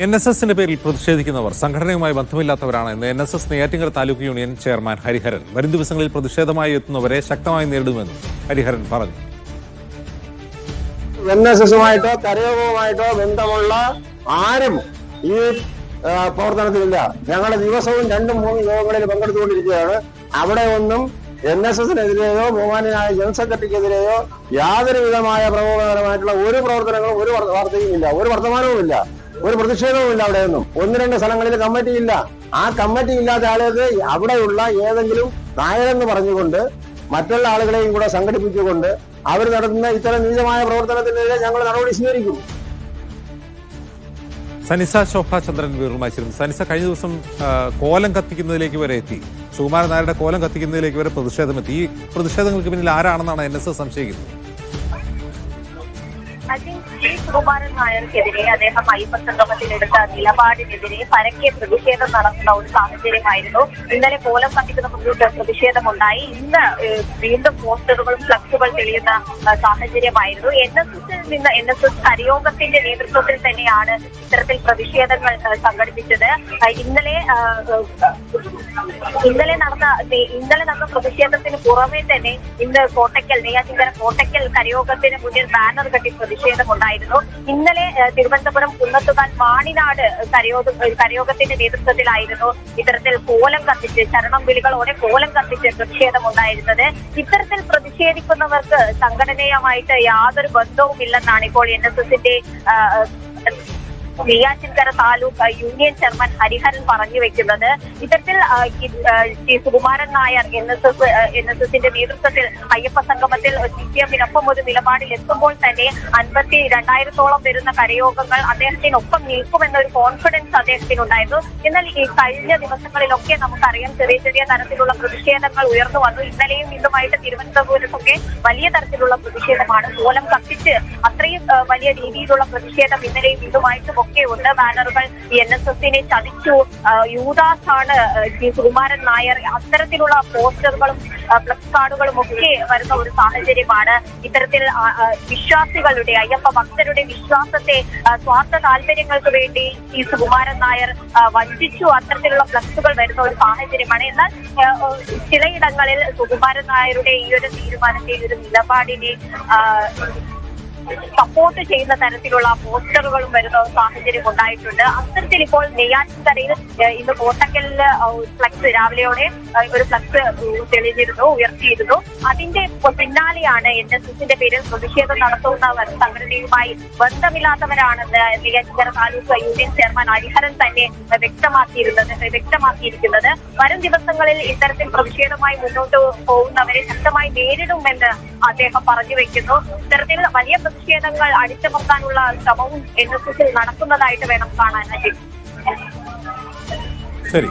N S എസിന്റെ പേരിൽ പ്രതിഷേധിക്കുന്നവർ സംഘടനയുമായി ബന്ധമില്ലാത്തവരാണ് എന്ന് N S S Neyyattinkara taluk union chairman Hariharan. വരും ദിവസങ്ങളിൽ പ്രതിഷേധമായി എത്തുന്നവരെ ശക്തമായി നേരിടുമെന്ന് ഹരിഹരൻ പറഞ്ഞു. എൻ എസ് എസുമായിട്ടോ കരയോഗവുമായിട്ടോ ബന്ധമുള്ള ആരും ഈ പ്രവർത്തനത്തിലില്ല. ഞങ്ങൾ ദിവസവും രണ്ടും മൂന്നും യോഗങ്ങളിൽ പങ്കെടുത്തുകൊണ്ടിരിക്കുകയാണ്. അവിടെ ഒന്നും എൻ എസ് എസിനെതിരെയോ ബഹുമാനായ ജനറൽ സെക്രട്ടറിക്കെതിരെയോ യാതൊരു വിധമായ പ്രകോപനപരമായിട്ടുള്ള ഒരു പ്രവർത്തനങ്ങളും ഒരു വർ- വാർത്തയും ഇല്ല. ഒരു വർത്തമാനവും ഇല്ല ഒരു പ്രതിഷേധവും ഇല്ല അവിടെയൊന്നും. ഒന്ന് രണ്ട് സ്ഥലങ്ങളിൽ കമ്മിറ്റി ഇല്ല. ആ കമ്മിറ്റി ഇല്ലാത്ത ആളുകൾക്ക് അവിടെയുള്ള ഏതെങ്കിലും നായരെന്ന് പറഞ്ഞുകൊണ്ട് മറ്റുള്ള ആളുകളെയും കൂടെ സംഘടിപ്പിച്ചുകൊണ്ട് അവർ നടത്തുന്ന ഇത്തരം നീചമായ പ്രവർത്തനത്തിനെതിരെ ഞങ്ങൾ നടപടി സ്വീകരിക്കും. സനിസ ശോഭാചന്ദ്രൻ ചന്ദ്രൻ വീറുമായി സനിസ കഴിഞ്ഞ ദിവസം കോലം കത്തിക്കുന്നതിലേക്ക് വരെ എത്തി. സുകുമാരൻ നായരുടെ കോലം കത്തിക്കുന്നതിലേക്ക് വരെ പ്രതിഷേധമെത്തി ഈ പ്രതിഷേധങ്ങൾക്ക് പിന്നിൽ ആരാണെന്നാണ് എൻ എസ് എസ് സംശയിക്കുന്നത്? ശ്രീ സുകുമാരൻ നായർക്കെതിരെ അദ്ദേഹം അയ്യപ്പസംഗമത്തിലെടുത്ത നിലപാടിനെതിരെ പരക്കെ പ്രതിഷേധം നടത്തുന്ന ഒരു സാഹചര്യമായിരുന്നു. ഇന്നലെ കോലം കത്തിക്കുന്ന പ്രതി- പ്രതിഷേധമുണ്ടായി. ഇന്ന് വീണ്ടും പോസ്റ്ററുകളും ഫ്ലക്സുകൾ തെളിയുന്ന സാഹചര്യമായിരുന്നു. എൻ എസ് എസിൽ നിന്ന് എൻ എസ് എസ് കരയോഗത്തിന്റെ നേതൃത്വത്തിൽ തന്നെയാണ് ഇത്തരത്തിൽ പ്രതിഷേധങ്ങൾ സംഘടിപ്പിച്ചത്. ഇന്നലെ ഇന്നലെ നടന്ന ഇന്നലെ നടന്ന പ്രതിഷേധത്തിന് പുറമെ തന്നെ ഇന്ന് കോട്ടയ്ക്കൽ നെയ്യാറ്റിങ്കര കോട്ടയ്ക്കൽ കരയോഗത്തിന് മുന്നിൽ ബാനർ കെട്ടി പ്രതിഷേധമുണ്ടായിരുന്നു ഇന്നലെ തിരുവനന്തപുരം കുന്നത്തുകാൽ വാണിനാട് കരയോഗ കരയോഗത്തിന്റെ നേതൃത്വത്തിലായിരുന്നു ഇത്തരത്തിൽ കോലം കത്തിച്ച് ശരണം വിളികളോടെ കോലം കത്തിച്ച് പ്രതിഷേധമുണ്ടായിരുന്നത്. ഇത്തരത്തിൽ പ്രതിഷേധിക്കുന്നവർക്ക് സംഘടനയുമായിട്ട് യാതൊരു ബന്ധവുമില്ലെന്നാണ് ഇപ്പോൾ എൻ എസ് എസിന്റെ നെയ്യാറ്റിൻകര താലൂക്ക് യൂണിയൻ ചെയർമാൻ ഹരിഹരൻ പറഞ്ഞു വെക്കുന്നത് ഇത്തരത്തിൽ Sri Sukumaran Nair N S S N S എസിന്റെ നേതൃത്വത്തിൽ അയ്യപ്പ സംഗമത്തിൽ സി പി എമ്മിനൊപ്പം ഒരു നിലപാടിൽ എത്തുമ്പോൾ തന്നെ അൻപത്തി രണ്ടായിരത്തോളം വരുന്ന കരയോഗങ്ങൾ അദ്ദേഹത്തിനൊപ്പം നിൽക്കുമെന്നൊരു കോൺഫിഡൻസ് അദ്ദേഹത്തിനുണ്ടായിരുന്നു. എന്നാൽ ഈ കഴിഞ്ഞ ദിവസങ്ങളിലൊക്കെ നമുക്കറിയാം ചെറിയ ചെറിയ തരത്തിലുള്ള പ്രതിഷേധങ്ങൾ ഉയർന്നു വന്നു. ഇന്നലെയും ഇന്നുമായിട്ട് തിരുവനന്തപുരത്തൊക്കെ വലിയ തരത്തിലുള്ള പ്രതിഷേധമാണ്. കോലം കത്തിച്ച് അത്രയും വലിയ രീതിയിലുള്ള പ്രതിഷേധം ഇന്നലെയും ഇന്നുമായിട്ടും ഒക്കെ ഉണ്ട്. ബാനറുകൾ എൻ എസ് എസിനെ ചതിച്ചു. ആ, യൂദാസ് ആണ് ആ, സുകുമാരൻ നായർ. അത്തരത്തിലുള്ള പോസ്റ്ററുകളും ഫ്ലക്സ് കാർഡുകളും ഒക്കെ വരുന്ന ഒരു സാഹചര്യമാണ് ഇത്തരത്തിൽ വിശ്വാസികളുടെ അയ്യപ്പ ഭക്തരുടെ വിശ്വാസത്തെ സ്വാർത്ഥ താല്പര്യങ്ങൾക്ക് വേണ്ടി ഈ സുകുമാരൻ നായർ വഞ്ചിച്ചു. അത്തരത്തിലുള്ള ഫ്ലക്സുകൾ വരുന്ന ഒരു സാഹചര്യമാണ്. എന്നാൽ ചിലയിടങ്ങളിൽ സുകുമാരൻ നായരുടെ ഈ ഒരു തീരുമാനത്തെ ഈ ഒരു നിലപാടിനെ സപ്പോർട്ട് ചെയ്യുന്ന തരത്തിലുള്ള പോസ്റ്ററുകളും വരുന്ന സാഹചര്യം ഉണ്ടായിട്ടുണ്ട്. അത്തരത്തിൽ ഇപ്പോൾ നെയ്യാറ്റിൻകരയിൽ ഇന്ന് കോട്ടക്കലിൽ ഫ്ലക്സ് രാവിലെയോടെ ഒരു ഫ്ലക്സ് തെളിഞ്ഞിരുന്നു ഉയർത്തിയിരുന്നു. അതിന്റെ പിന്നാലെയാണ് എൻ എസ് എസിന്റെ പേരിൽ പ്രതിഷേധം നടത്തുന്നവർ സംഘടനയുമായി ബന്ധമില്ലാത്തവരാണെന്ന് നെയ്യാറ്റിൻകര താലൂക്ക് യൂണിയൻ ചെയർമാൻ ഹരിഹരൻ തന്നെ വ്യക്തമാക്കിയിരുന്നത് വ്യക്തമാക്കിയിരിക്കുന്നത്. വരും ദിവസങ്ങളിൽ ഇത്തരത്തിൽ പ്രതിഷേധമായി മുന്നോട്ട് പോകുന്നവരെ ശക്തമായി നേരിടുമെന്ന് അദ്ദേഹം പറഞ്ഞു വെക്കുന്നു. ഇത്തരത്തിൽ വലിയ പ്രതിഷേധങ്ങൾ അടിച്ചമർത്താനുള്ള ശ്രമവും എൻ എസ് എസിൽ നടക്കുന്നതായിട്ട് വേണം കാണാനായിട്ട്. ശരി.